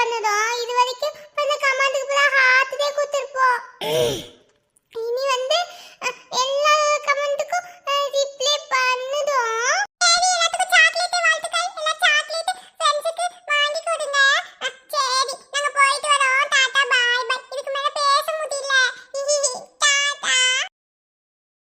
பண்ணதும் இது வரைக்கும் பண்ண கமாண்டுக்கு போய் ஹார்ட் கொடுத்துருப்போம்